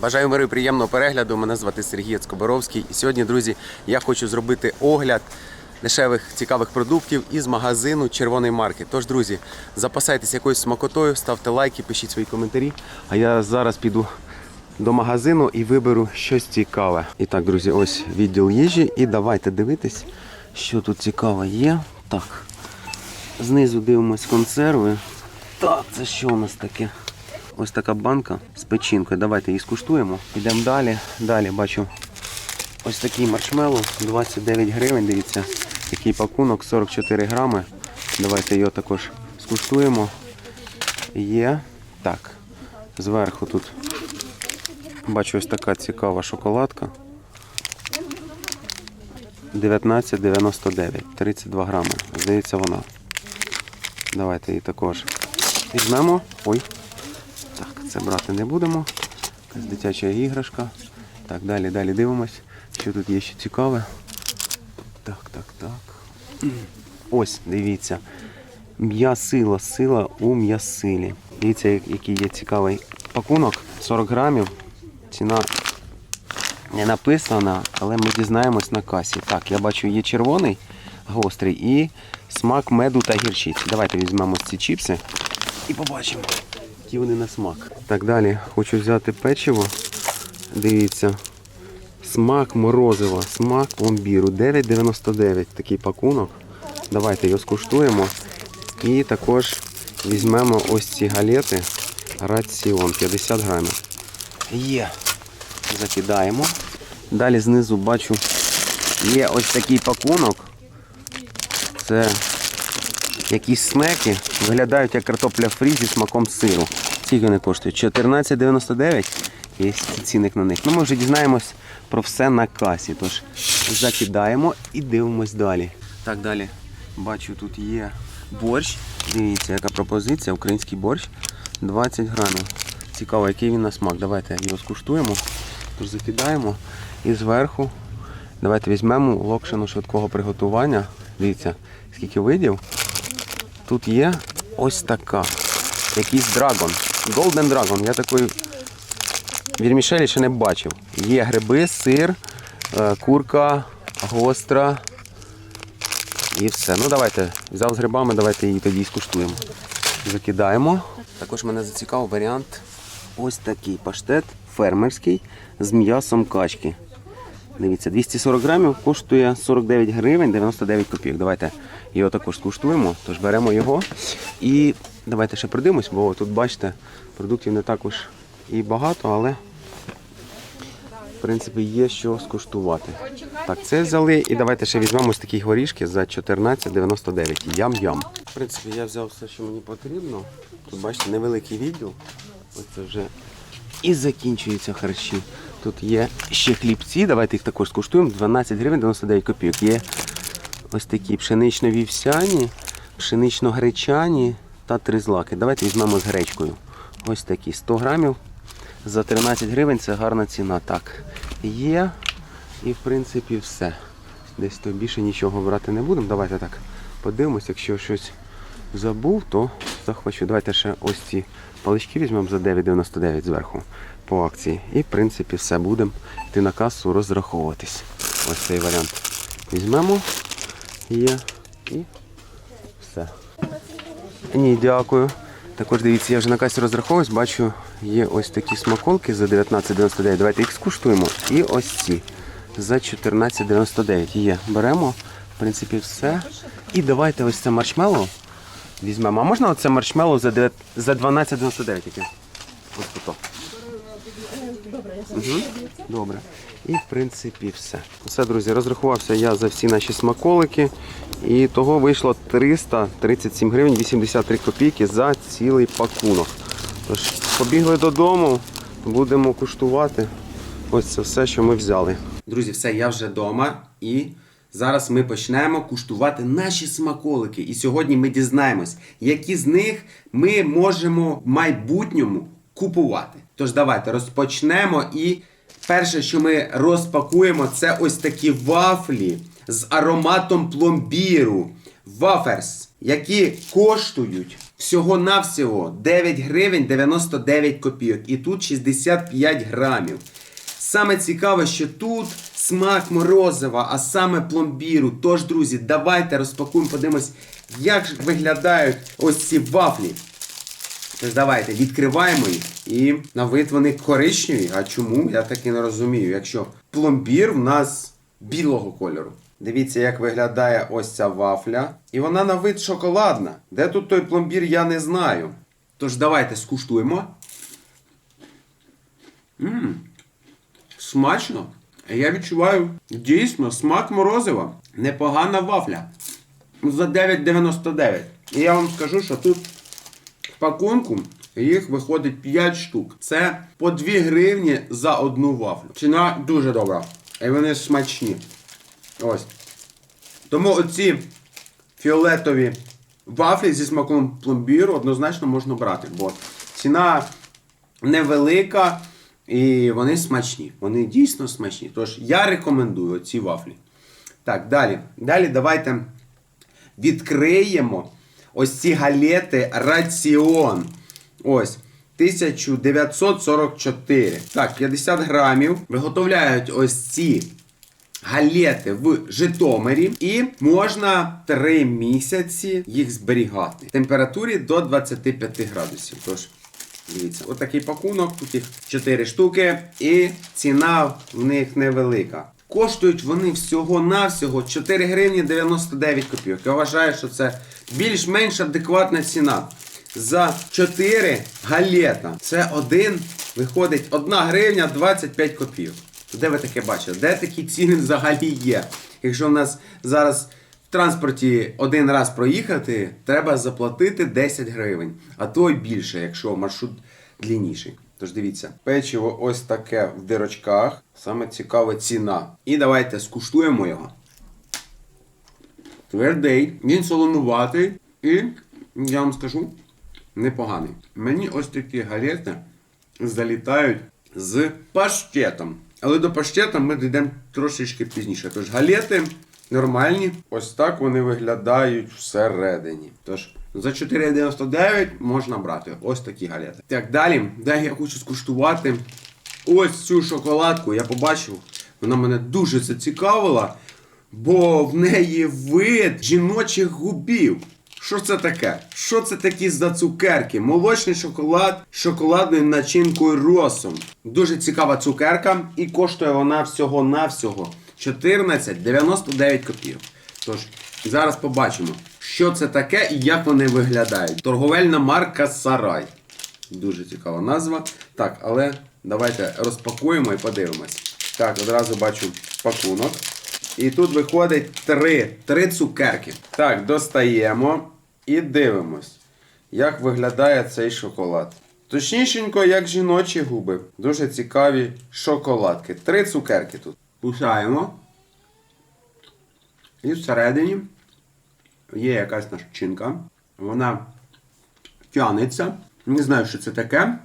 Бажаю миру і приємного перегляду. Мене звати Сергій Скоборовський. І сьогодні, друзі, я хочу зробити огляд дешевих цікавих продуктів із магазину Червоний маркет. Тож, друзі, запасайтесь якоюсь смакотою, ставте лайки, пишіть свої коментарі. А я зараз піду до магазину і виберу щось цікаве. І так, друзі, ось відділ їжі. І давайте дивитись, що тут цікаве є. Так, знизу дивимось консерви. Так, це що у нас таке? Ось така банка з печінкою. Давайте її скуштуємо. Йдемо далі. Далі бачу ось такий маршмеллоу, 29 гривень. Дивіться, який пакунок, 44 грами. Давайте його також скуштуємо. Є. Так. Зверху тут бачу ось така цікава шоколадка. 19,99, 32 грами. Здається, вона. Давайте її також візьмемо. Ой. Так, це брати не будемо. Якась дитяча іграшка. Так, далі, далі дивимось, що тут є ще цікаве. Так, так, так. Ось, дивіться. М'ясила, сила у м'ясилі. Дивіться, який є цікавий пакунок. 40 грамів. Ціна не написана, але ми дізнаємось на касі. Так, я бачу, є червоний, гострий і смак меду та гірчиці. Давайте візьмемо ці чіпси і побачимо, які на смак. Так далі, хочу взяти печиво. Дивіться. Смак морозива, смак пломбіру. 9,99 такий пакунок. Давайте його скуштуємо. І також візьмемо ось ці галети. Раціон 50 грамів. Є. Закидаємо. Далі знизу бачу, є ось такий пакунок. Це якісь снеки. Виглядають як картопля фрі зі смаком сиру. Скільки вони коштують? 14,99. Є цінник на них. Ну, ми вже дізнаємось про все на касі. Тож закидаємо і дивимось далі. Так, далі. Бачу, тут є борщ. Дивіться, яка пропозиція. Український борщ 20 грамів. Цікаво, який він на смак. Давайте його скуштуємо. Тож закидаємо. І зверху давайте візьмемо локшину швидкого приготування. Дивіться, скільки видів. Тут є ось така. Якийсь драгон. Golden Dragon. Я такої вірмішелі ще не бачив. Є гриби, сир, е, курка, гостра. І все. Ну давайте, взяв з грибами, давайте її тоді скуштуємо. Закидаємо. Також мене зацікавив варіант. Ось такий паштет фермерський з м'ясом качки. Дивіться, 240 грамів коштує 49 гривень 99 копійок. Давайте його також скуштуємо. Тож беремо його. І давайте ще придивимось, бо тут бачите, продуктів не також і багато, але в принципі є що скуштувати. Так, це взяли. І давайте ще візьмемо ось такі горішки за 14,99. Ям-ям. В принципі, я взяв все, що мені потрібно. Тут бачите, невеликий відділ. Ось це вже і закінчуються харчі. Тут є ще хлібці, давайте їх також скуштуємо. 12 гривень 99 копійок. Є ось такі пшенично-вівсяні, пшенично-гречані та три злаки. Давайте візьмемо з гречкою. Ось такі 100 грамів. За 13 гривень це гарна ціна. Так, є. І в принципі все. Десь то більше нічого брати не будемо. Давайте так подивимось, якщо щось забув, то захвачу. Давайте ще ось ці палички візьмемо за 9,99 зверху по акції. І в принципі все будемо йти на касу розраховуватись. Ось цей варіант. Візьмемо. Є. І все. Ні, дякую. Також дивіться, я вже на касі розраховуюсь, бачу, є ось такі смаколки за 19,99. Давайте їх скуштуємо. І ось ці за 14,99. Є. Беремо, в принципі, все. І давайте ось це маршмеллоу візьмемо. А можна оце маршмеллоу за 9 за 12,99 яке? Ось тут. Добре. І в принципі все. Все, друзі, розрахувався я за всі наші смаколики. І того вийшло 337 гривень 83 копійки за цілий пакунок. Тож, побігли додому, будемо куштувати ось це все, що ми взяли. Друзі, все, я вже вдома і зараз ми почнемо куштувати наші смаколики. І сьогодні ми дізнаємось, які з них ми можемо в майбутньому купувати. Тож давайте розпочнемо і перше, що ми розпакуємо, це ось такі вафлі з ароматом пломбіру. Ваферс, які коштують Всього-навсього 9 гривень 99 копійок. І тут 65 грамів. Саме цікаве, що тут смак морозива, а саме пломбіру. Тож, друзі, давайте розпакуємо, подивимось, як виглядають ось ці вафлі. Тож давайте відкриваємо їх. І на вид вони коричневі. А чому? Я так і не розумію. Якщо пломбір в нас білого кольору. Дивіться, як виглядає ось ця вафля. І вона на вид шоколадна. Де тут той пломбір, я не знаю. Тож давайте скуштуємо. Мм, смачно. Я відчуваю дійсно смак морозива. Непогана вафля. За 9,99. І я вам скажу, що тут в пакунку їх виходить 5 штук. Це по 2 гривні за одну вафлю. Ціна дуже добра. І вони смачні. Ось. Тому оці фіолетові вафлі зі смаком пломбіру однозначно можна брати, бо ціна невелика і вони смачні. Вони дійсно смачні. Тож я рекомендую ці вафлі. Так, далі. Далі давайте відкриємо ось ці галети Раціон. Ось. 1944. Так, 50 грамів. Виготовляють ось ці галети в Житомирі. І можна 3 місяці їх зберігати. В температурі до 25 градусів. Тож, дивіться, отакий пакунок, тут їх 4 штуки, і ціна в них невелика. Коштують вони всього-навсього 4 гривні 99 копійок. Я вважаю, що це більш-менш адекватна ціна. За 4 галета. Це один виходить 1 гривня 25 копійок. Де ви таке бачили? Де такі ціни взагалі є? Якщо в нас зараз в транспорті один раз проїхати, треба заплатити 10 гривень, а то й більше, якщо маршрут длінніший. Тож дивіться, печиво ось таке в дирочках. Саме цікава ціна. І давайте скуштуємо його. Твердий, він солонуватий і, я вам скажу, непоганий. Мені ось такі галети залітають з паштетом. Але до паштета ми дійдемо трошечки пізніше. Тож галети нормальні. Ось так вони виглядають всередині. Тож за 4,99 можна брати ось такі галети. Так, далі. Далі я хочу скуштувати ось цю шоколадку. Я побачив, вона мене дуже зацікавила, бо в неї вид жіночих губів. Що це таке? Що це такі за цукерки? Молочний шоколад з шоколадною начинкою росом. Дуже цікава цукерка, і коштує вона всього-навсього 14,99 копійок. Тож, зараз побачимо, що це таке і як вони виглядають. Торговельна марка Сарай. Дуже цікава назва. Так, але давайте розпакуємо і подивимось. Так, одразу бачу пакунок. І тут виходить три, три цукерки. Так, достаємо і дивимось, як виглядає цей шоколад. Точнішенько, як жіночі губи. Дуже цікаві шоколадки. Три цукерки тут. Кусаємо. І всередині є якась начинка. Вона тянеться. Не знаю, що це таке.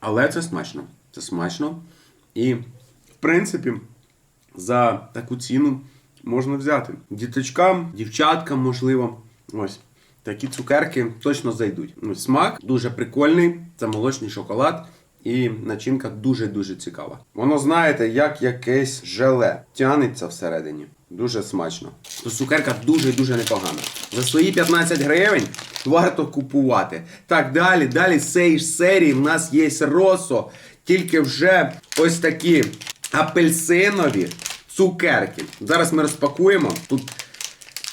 Але це смачно. Це смачно. І, в принципі, за таку ціну можна взяти. Діточкам, дівчаткам, можливо. Ось. Такі цукерки точно зайдуть. Ну, смак дуже прикольний, це молочний шоколад. І начинка дуже-дуже цікава. Воно, знаєте, як якесь желе. Тянеться всередині. Дуже смачно. Цукерка дуже-дуже непогана. За свої 15 гривень варто купувати. Так, далі, далі з цієї ж серії в нас є росо. Тільки вже ось такі апельсинові цукерки. Зараз ми розпакуємо. Тут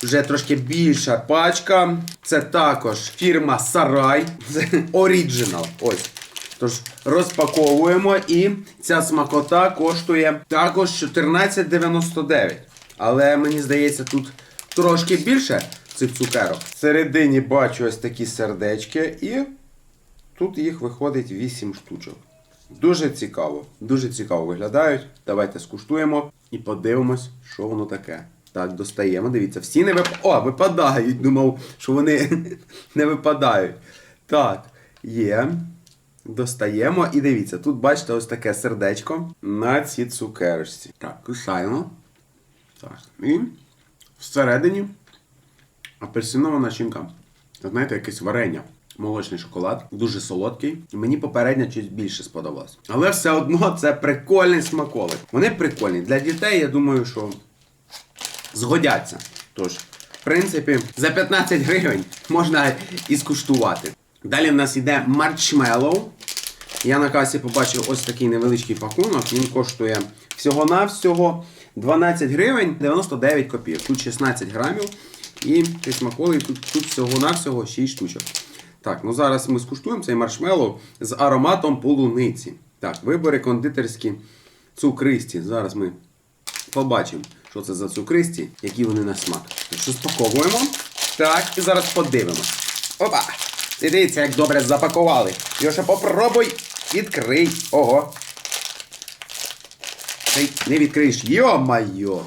вже трошки більша пачка. Це також фірма Сарай. Це оріджинал. Ось. Тож розпаковуємо і ця смакота коштує також 14,99. Але мені здається, тут трошки більше цих цукерок. Всередині бачу ось такі сердечки, і тут їх виходить 8 штучок. Дуже цікаво, дуже цікаво виглядають. Давайте скуштуємо і подивимось, що воно таке. Так, достаємо. Дивіться, всі не вип... О, випадають. Думав, що вони не випадають. Так, є. Достаємо і дивіться, тут бачите ось таке сердечко на цій цукерочці. Так, кусаємо. Так. І всередині апельсинова начинка. знаєте, якесь варення. Молочний шоколад, дуже солодкий. Мені попередньо щось більше сподобалось. Але все одно це прикольний смаколик. Вони прикольні. Для дітей, я думаю, що згодяться. Тож, в принципі, за 15 гривень можна і скуштувати. Далі в нас йде маршмеллоу. Я на касі побачив ось такий невеличкий пакунок. Він коштує всього-навсього 12 гривень 99 копійок. Тут 16 грамів. І цей смаколик тут, тут всього-навсього 6 штучок. Так, ну зараз ми скуштуємо цей маршмеллоу з ароматом полуниці. Так, вибори кондитерські цукристі. Зараз ми побачимо, що це за цукристі, які вони на смак. Що спаковуємо. Так, і зараз подивимось. Опа! І дивіться, як добре запакували. Йоша, попробуй, відкрий. Ого. Ти не відкриєш. Йо-майо!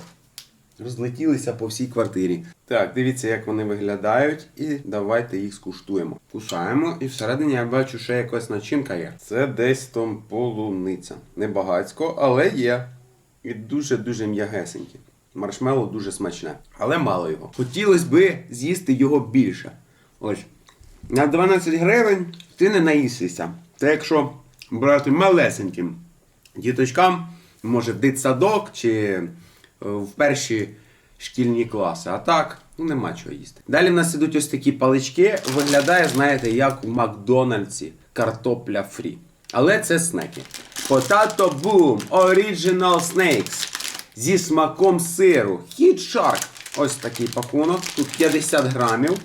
Розлетілися по всій квартирі. Так, дивіться, як вони виглядають, і давайте їх скуштуємо. Кусаємо, і всередині я бачу, що якась начинка є. Це десь там полуниця. Не багацько, але є. І дуже-дуже м'ягесенькі. Маршмеллоу дуже смачне, але мало його. Хотілося би з'їсти його більше. Ось. На 12 гривень ти не наїсишся. Це якщо брати малесеньким діточкам, може дитсадок чи в перші шкільні класи. А так, ну нема чого їсти. Далі в нас ідуть ось такі палички. Виглядає, знаєте, як у Макдональдсі картопля фрі. Але це снеки. Potato Boom Original Snakes зі смаком сиру. Hit Shark. Ось такий пакунок. Тут 50 грамів.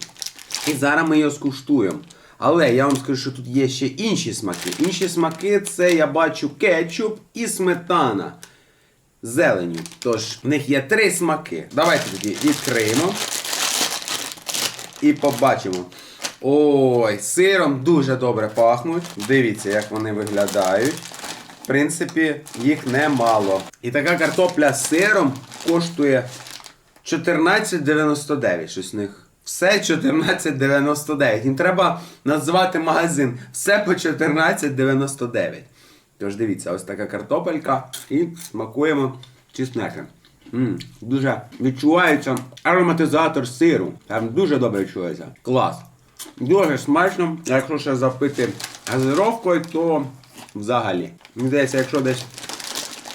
І зараз ми його скуштуємо. Але я вам скажу, що тут є ще інші смаки. Інші смаки це я бачу кетчуп і сметана зеленю. Тож, в них є три смаки. Давайте тоді відкриємо і побачимо. Ой, сиром дуже добре пахнуть. Дивіться, як вони виглядають. В принципі, їх немало. І така картопля з сиром коштує 14,99. Щось в них. Все 14,99. Їм треба назвати магазин. Все по 14,99. Тож дивіться, ось така картопелька. І смакуємо чеснеки. М, дуже відчувається ароматизатор сиру. Там дуже добре відчувається. Клас. Дуже смачно. Якщо ще запити газировкою, то взагалі. Мені здається, якщо десь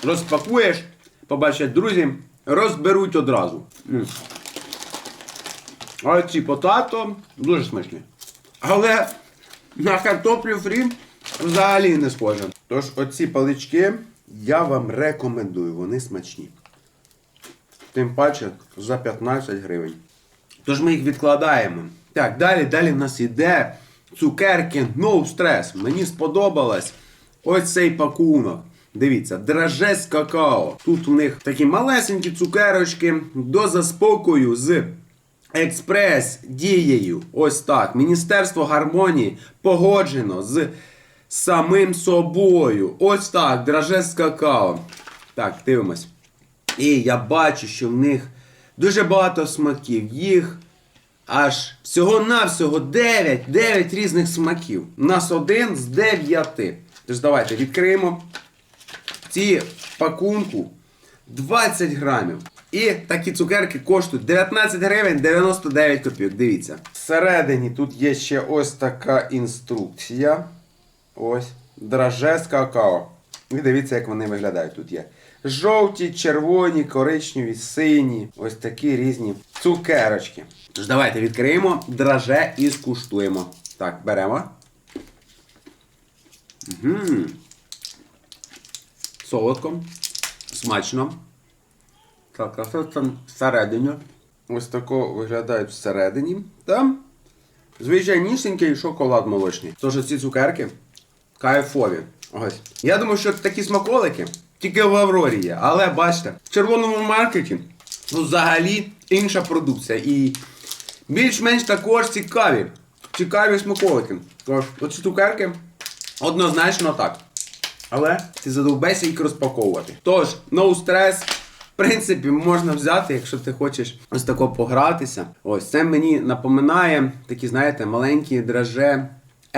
розпакуєш, побачать друзі, розберуть одразу. А ці потато дуже смачні. Але на картоплю фрі взагалі не схоже. Тож оці палички я вам рекомендую, вони смачні. Тим паче за 15 гривень. Тож ми їх відкладаємо. Так, далі, далі в нас іде цукерки No Stress. Мені сподобалось ось цей пакунок. Дивіться, драже з какао. Тут у них такі малесенькі цукерочки до заспокою з експрес дією. Ось так. Міністерство гармонії погоджено з самим собою. Ось так, драже з какао. Так, дивимось. І я бачу, що в них дуже багато смаків. Їх аж всього-навсього 9, 9 різних смаків. У нас один з 9. Тож давайте відкриємо. Ці пакунку 20 грамів. І такі цукерки коштують 19 гривень 99 копійок. Дивіться. Всередині тут є ще ось така інструкція. Ось. Драже з какао. І дивіться, як вони виглядають. Тут є жовті, червоні, коричневі, сині. Ось такі різні цукерочки. Тож давайте відкриємо драже і скуштуємо. Так, беремо. Угу. Солодко, смачно. Так, а що там всередині? Ось тако виглядають всередині. Там звичайнісінький шоколад молочний. Тож ці цукерки кайфові. Ось. Я думаю, що такі смаколики тільки в Аврорі є. Але бачите, в червоному маркеті ну, взагалі інша продукція. І більш-менш також цікаві. Цікаві смаколики. Тож, оці цукерки однозначно так. Але ти задовбайся їх розпаковувати. Тож, no stress. В принципі, можна взяти, якщо ти хочеш ось тако погратися. Ось це мені напоминає такі, знаєте, маленькі драже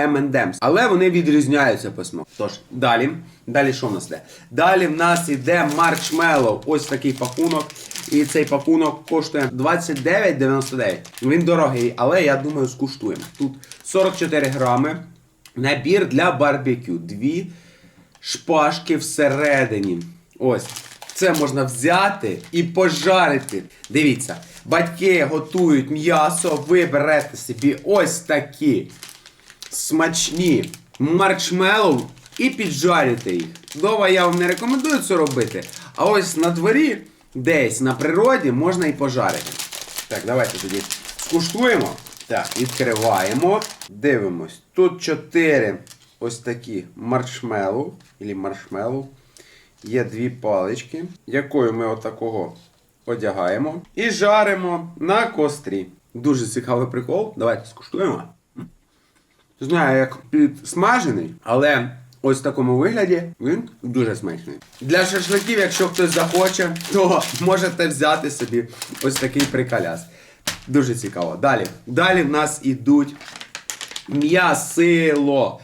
M&M's. Але вони відрізняються по смаку. Тож, далі. Далі що в нас йде? Далі в нас іде маршмеллоу. Ось такий пакунок. І цей пакунок коштує 29,99. Він дорогий, але я думаю, скуштуємо. Тут 44 грами. Набір для барбекю. Дві шпажки всередині. Ось. Це можна взяти і пожарити. Дивіться, батьки готують м'ясо, ви берете собі ось такі смачні маршмеллоу і піджарюєте їх. Вдома я вам не рекомендую це робити. А ось на дворі, десь на природі, можна і пожарити. Так, давайте тоді скуштуємо. Так, відкриваємо. Дивимось. Тут 4 ось такі маршмеллоу, або маршмеллоу. Є дві палички, якою ми отакого одягаємо і жаримо на кострі. Дуже цікавий прикол. Давайте скуштуємо. Знаю, як підсмажений, але ось в такому вигляді він дуже смачний. Для шашликів, якщо хтось захоче, то можете взяти собі ось такий приколяс. Дуже цікаво. Далі. Далі в нас ідуть м'ясило.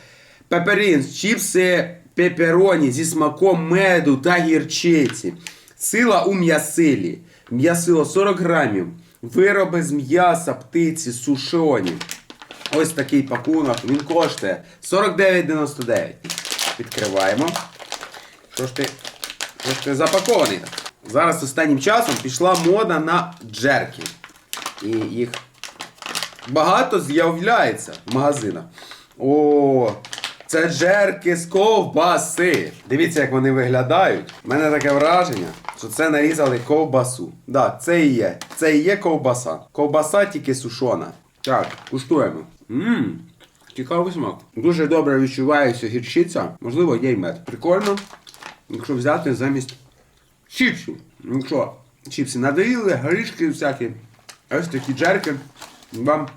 Пеперінс, чіпси пепероні зі смаком меду та гірчиці. Сила у м'ясилі. М'ясило 40 грамів. Вироби з м'яса птиці сушоні. Ось такий пакунок. Він коштує 49,99. Відкриваємо. Що ж ти, що ж ти запакований? так? Зараз останнім часом пішла мода на джерки. І їх багато з'являється в магазинах. О, це джерки з ковбаси. Дивіться, як вони виглядають. У мене таке враження, що це нарізали ковбасу. Да, це і є. Це і є ковбаса. Ковбаса тільки сушона. Так, куштуємо. Ммм, цікавий смак. Дуже добре відчувається гірчиця. Можливо, є й мед. Прикольно, якщо взяти замість чіпсів. що, чіпси надоїли, горішки всякі. Ось такі джерки вам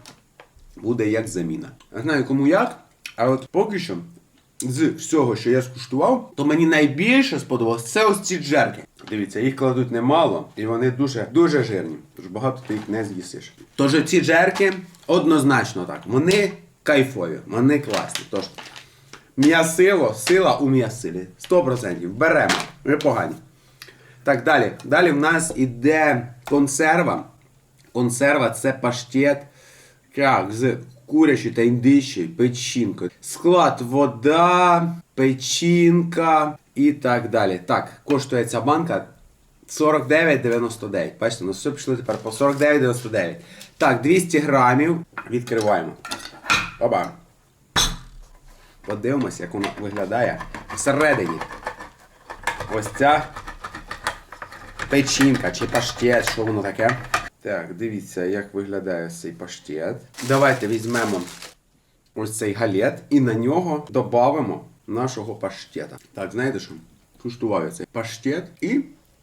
буде як заміна. Не знаю кому як, а от поки що з всього, що я скуштував, то мені найбільше сподобалось це ось ці джерки. Дивіться, їх кладуть немало, і вони дуже дуже жирні. Тож багато ти їх не з'їсиш. Тож ці джерки однозначно так. Вони кайфові, вони класні. Тож м'ясило, сила у м'ясилі. 100%. Беремо. Непогані. Так, далі. Далі в нас іде консерва. Консерва це паштет так, з курячої та індичої печінкою. Склад вода, печінка і так далі. Так, коштує ця банка 49,99. Бачите, ну все пішло тепер по 49,99. Так, 200 грамів. Відкриваємо. Оба. Подивимось, як воно виглядає всередині. Ось ця печінка чи паштет, що воно таке. Так, дивіться, як виглядає цей паштет. Давайте візьмемо ось цей галет і на нього додамо нашого паштета. Так, знаєте що? Куштував цей паштет і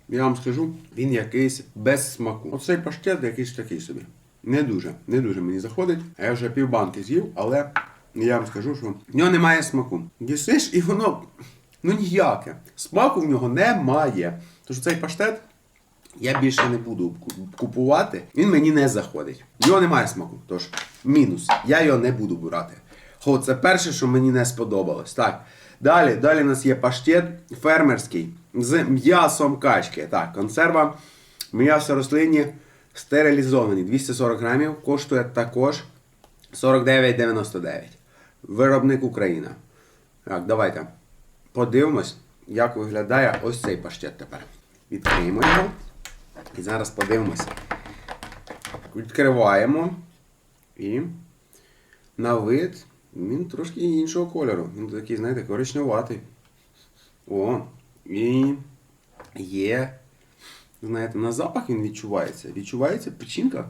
я вам скажу, він якийсь без смаку. Оцей паштет якийсь такий собі. Не дуже, не дуже мені заходить. Я вже півбанки з'їв, але я вам скажу, що в нього немає смаку. Їсиш і воно ну ніяке. Смаку в нього немає. Тож цей паштет я більше не буду купувати. Він мені не заходить. В нього немає смаку. Тож, мінус. Я його не буду брати. Хо, це перше, що мені не сподобалось. Так. Далі, далі у нас є паштет фермерський з м'ясом качки. Так, консерва м'ясо рослинні стерилізовані. 240 грамів. Коштує також 49,99. Виробник Україна. Так, давайте подивимось, як виглядає ось цей паштет тепер. Відкриємо його. І зараз подивимося. Відкриваємо. І на вид він трошки іншого кольору. Він такий, знаєте, коричневатий. О, і є. Знаєте, на запах він відчувається. Відчувається печінка.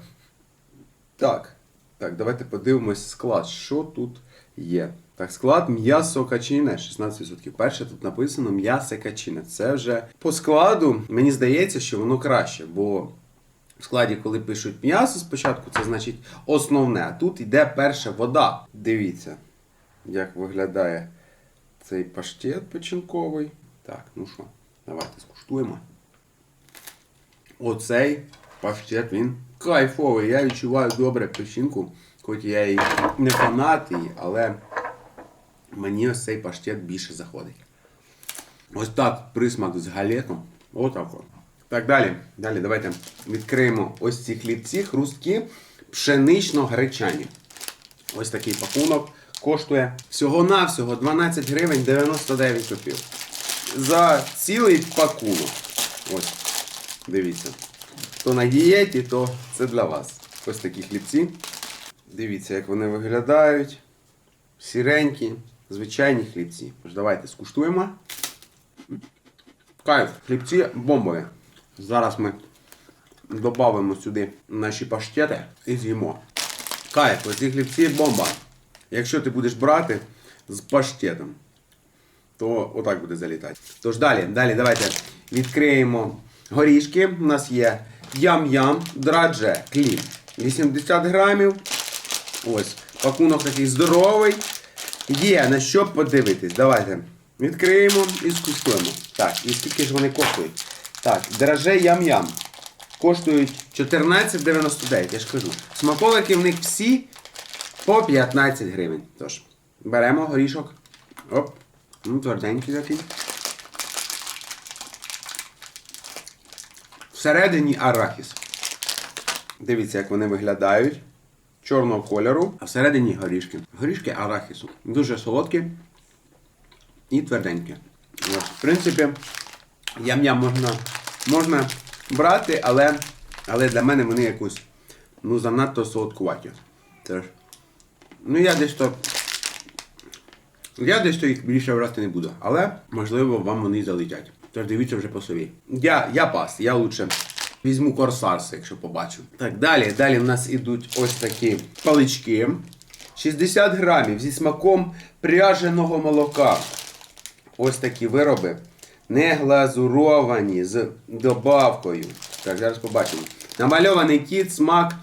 Так. Так, давайте подивимось склад. Що тут є? Так, склад м'ясо качине 16%. Перше тут написано м'ясо качине. Це вже по складу, мені здається, що воно краще, бо в складі, коли пишуть м'ясо спочатку, це значить основне. А тут йде перша вода. Дивіться, як виглядає цей паштет печінковий. Так, ну що, давайте скуштуємо. Оцей паштет, він кайфовий. Я відчуваю добре печінку, хоч я і не фанат але мені ось цей паштет більше заходить. Ось так присмак з галетом. Отак. от. Так, далі. Далі давайте відкриємо ось ці хлібці, хрусткі, пшенично-гречані. Ось такий пакунок. Коштує всього-навсього 12 гривень 99 копійок. За цілий пакунок. Ось. Дивіться. Хто на дієті, то це для вас. Ось такі хлібці. Дивіться, як вони виглядають. Сіренькі, звичайні хлібці. Тож давайте скуштуємо. Кайф, хлібці бомбові. Зараз ми додамо сюди наші паштети і з'їмо. Кайф, оці хлібці бомба. Якщо ти будеш брати з паштетом, то отак буде залітати. Тож далі, далі давайте відкриємо горішки. У нас є ям-ям, драдже, кліп. 80 грамів. Ось, пакунок такий здоровий. Є на що подивитись. Давайте відкриємо і скуштуємо. Так, і скільки ж вони коштують? Так, драже ям-ям. Коштують 14,99, я ж кажу. Смаколики в них всі по 15 гривень. Тож, беремо горішок. Оп. Ну, тверденький такий. Всередині арахіс. Дивіться, як вони виглядають. Чорного кольору, а всередині горішки. Горішки арахісу. Дуже солодкі і тверденькі. Ось, в принципі, ям-ям можна, можна брати, але, але для мене вони якось ну, занадто солодкуваті. Теж. Ну я десь то. Я десь то їх більше брати не буду, але можливо вам вони залетять. Тож дивіться вже по собі. Я, я пас, я лучше візьму корсарс, якщо побачу. Так, далі, далі в нас ідуть ось такі палички. 60 грамів зі смаком пряженого молока. Ось такі вироби. Не глазуровані з добавкою. Так, зараз побачимо. Намальований кіт, смак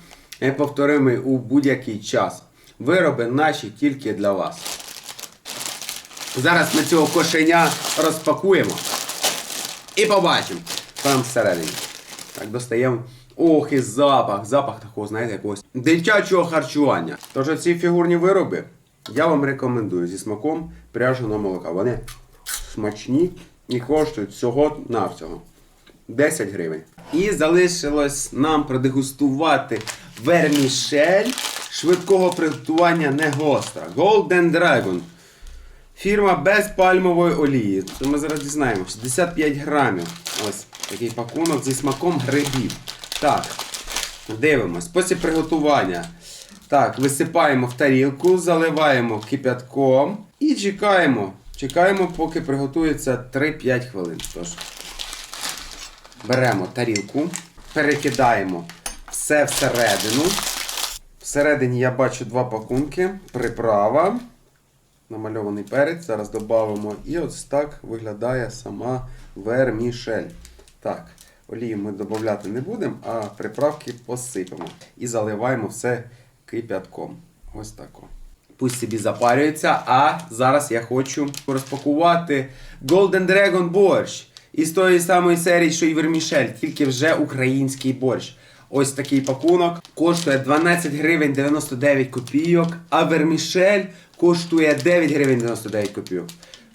неповторимий у будь-який час. Вироби наші тільки для вас. Зараз ми цього кошеня розпакуємо. І побачимо. Там всередині. Так, достаємо. Ох, і запах. Запах такого, знаєте, якогось дитячого харчування. Тож ці фігурні вироби я вам рекомендую зі смаком пряженого молока. Вони смачні і коштують всього навсього 10 гривень. І залишилось нам продегустувати вермішель швидкого приготування не гостра. Golden Dragon. Фірма без пальмової олії. То ми зараз дізнаємося. 65 грамів. Ось такий пакунок зі смаком грибів. Так, дивимось. Спосіб приготування. Так, висипаємо в тарілку, заливаємо кипятком і чекаємо. Чекаємо, поки приготується 3-5 хвилин. Тож, беремо тарілку, перекидаємо все всередину. Всередині я бачу два пакунки. Приправа намальований перець. Зараз додамо. І ось так виглядає сама вермішель. Так, олію ми додати не будемо, а приправки посипемо. І заливаємо все кипятком. Ось так. Пусть собі запарюється. А зараз я хочу розпакувати Golden Dragon борщ. Із тої самої серії, що і вермішель, тільки вже український борщ. Ось такий пакунок. Коштує 12 гривень 99 копійок, а вермішель коштує 9 гривень 99 копійок.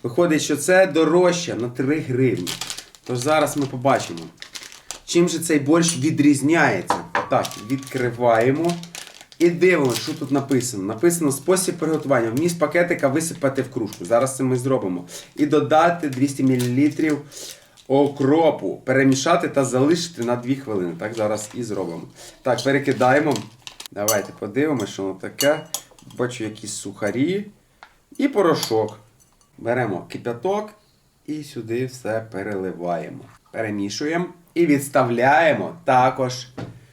Виходить, що це дорожче на 3 гривні. Тож зараз ми побачимо, чим же цей борщ відрізняється. Так, відкриваємо. І дивимося, що тут написано. Написано спосіб приготування. Вміст пакетика висипати в кружку. Зараз це ми зробимо. І додати 200 мл окропу. Перемішати та залишити на 2 хвилини. Так, зараз і зробимо. Так, перекидаємо. Давайте подивимося, що воно таке. Бачу якісь сухарі і порошок. Беремо кипяток і сюди все переливаємо. Перемішуємо і відставляємо також,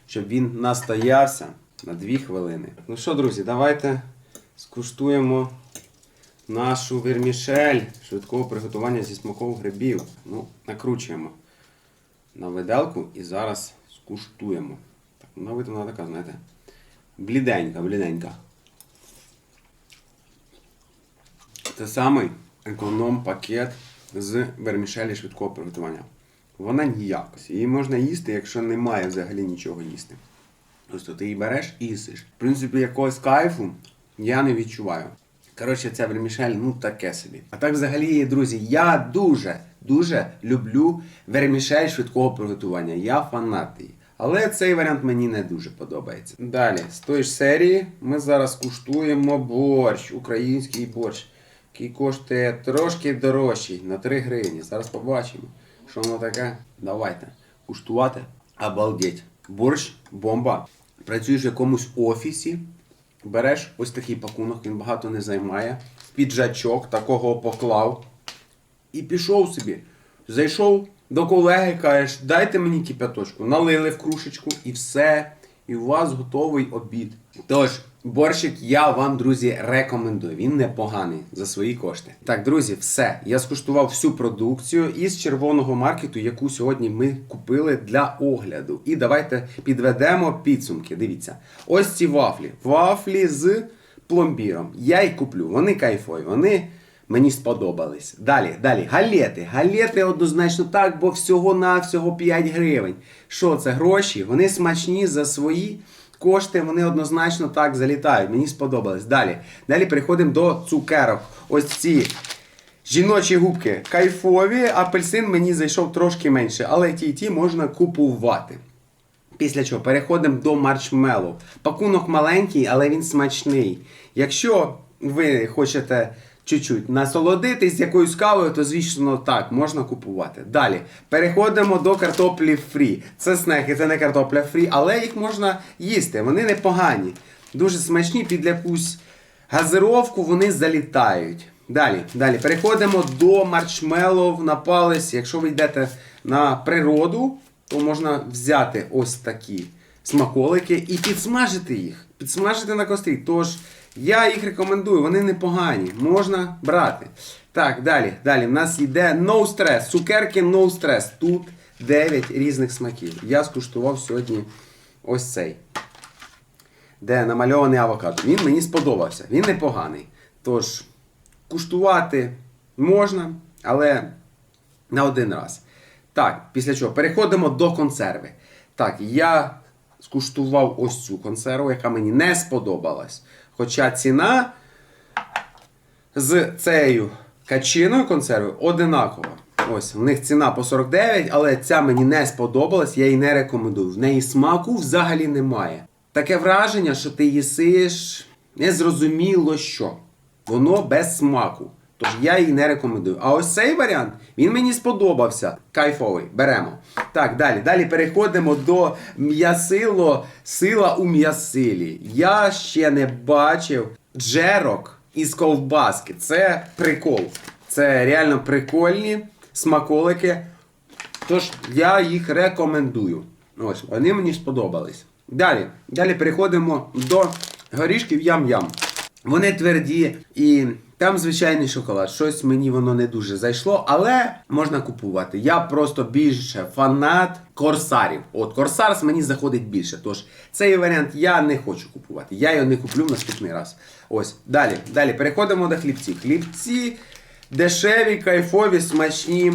щоб він настоявся на 2 хвилини. Ну що, друзі, давайте скуштуємо нашу вермішель швидкого приготування зі смаком грибів. Ну, накручуємо на виделку і зараз скуштуємо. Так, на вид вона така, знаєте, бліденька, бліденька. Це самий економ-пакет з вермішелі швидкого приготування. Вона ніяка. Її можна їсти, якщо немає взагалі нічого їсти. Просто ти її береш і їсиш. В принципі, якогось кайфу я не відчуваю. Коротше, ця вермішель, ну таке собі. А так взагалі, друзі, я дуже, дуже люблю вермішель швидкого приготування. Я фанат її. Але цей варіант мені не дуже подобається. Далі, з тої ж серії, ми зараз куштуємо борщ, український борщ, який коштує трошки дорожчий на 3 гривні. Зараз побачимо, що воно таке. Давайте куштувати. Обалдеть. Борщ бомба. Працюєш в якомусь офісі, береш ось такий пакунок, він багато не займає. Піджачок такого поклав і пішов собі. Зайшов до колеги, кажеш, дайте мені кипяточку, налили в кружечку і все. І у вас готовий обід. Тож, борщик я вам, друзі, рекомендую. Він непоганий за свої кошти. Так, друзі, все. Я скуштував всю продукцію із червоного маркету, яку сьогодні ми купили для огляду. І давайте підведемо підсумки. Дивіться, ось ці вафлі. Вафлі з пломбіром. Я їх куплю. Вони кайфові. Вони Мені сподобались. Далі, далі, галети. Галети однозначно так, бо всього-навсього 5 гривень. Що це? Гроші? Вони смачні за свої кошти, вони однозначно так залітають. Мені сподобались. Далі. Далі переходимо до цукерок. Ось ці жіночі губки кайфові, апельсин мені зайшов трошки менше, але ті і ті можна купувати. Після чого переходимо до маршмеллоу. Пакунок маленький, але він смачний. Якщо ви хочете чуть-чуть насолодитись якоюсь кавою, то звісно так, можна купувати. Далі переходимо до картоплі фрі. Це снеки, це не картопля фрі, але їх можна їсти. Вони непогані. Дуже смачні під якусь газировку вони залітають. Далі, далі переходимо до маршмеллоу на палець. Якщо ви йдете на природу, то можна взяти ось такі смаколики і підсмажити їх. Підсмажити на кострі. Тож я їх рекомендую, вони непогані, можна брати. Так, далі, далі. В нас йде No Stress. Цукерки No Stress. Тут 9 різних смаків. Я скуштував сьогодні ось цей. Де намальований авокадо. Він мені сподобався. Він непоганий. Тож, куштувати можна, але на один раз. Так, після чого переходимо до консерви. Так, я скуштував ось цю консерву, яка мені не сподобалась. Хоча ціна з цією качиною консерви одинакова. Ось, в них ціна по 49, але ця мені не сподобалась, я її не рекомендую. В неї смаку взагалі немає. Таке враження, що ти їсиш незрозуміло що. Воно без смаку. Тож я її не рекомендую. А ось цей варіант, він мені сподобався. Кайфовий. Беремо. Так, далі. Далі переходимо до м'ясило, сила у м'ясилі. Я ще не бачив джерок із ковбаски. Це прикол. Це реально прикольні смаколики. Тож я їх рекомендую. Ось, вони мені сподобались. Далі, далі переходимо до горішків ям-ям. Вони тверді і там звичайний шоколад. Щось мені воно не дуже зайшло, але можна купувати. Я просто більше фанат корсарів. От корсарс мені заходить більше. Тож цей варіант я не хочу купувати. Я його не куплю в наступний раз. Ось далі. Далі переходимо до хлібців. Хлібці дешеві, кайфові, смачні.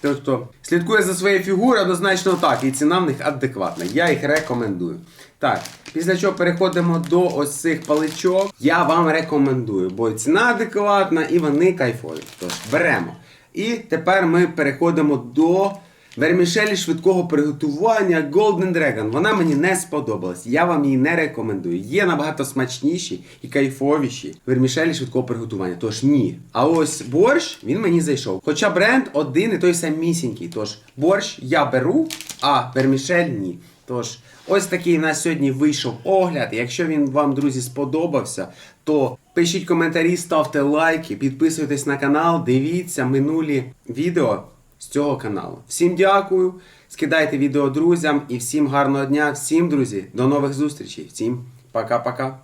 Тобто слідкує за своєю фігурою, однозначно так, і ціна в них адекватна. Я їх рекомендую. Так, після чого переходимо до ось цих паличок. Я вам рекомендую, бо ціна адекватна і вони кайфові. Тож беремо. І тепер ми переходимо до вермішелі швидкого приготування Golden Dragon. Вона мені не сподобалась. Я вам її не рекомендую. Є набагато смачніші і кайфовіші вермішелі швидкого приготування. Тож ні. А ось борщ він мені зайшов. Хоча бренд один і той самісінький. Тож борщ я беру, а вермішель ні. Тож, ось такий на сьогодні вийшов огляд. Якщо він вам, друзі, сподобався, то пишіть коментарі, ставте лайки, підписуйтесь на канал, дивіться минулі відео з цього каналу. Всім дякую, скидайте відео друзям і всім гарного дня, всім, друзі, до нових зустрічей. Всім пока-пока.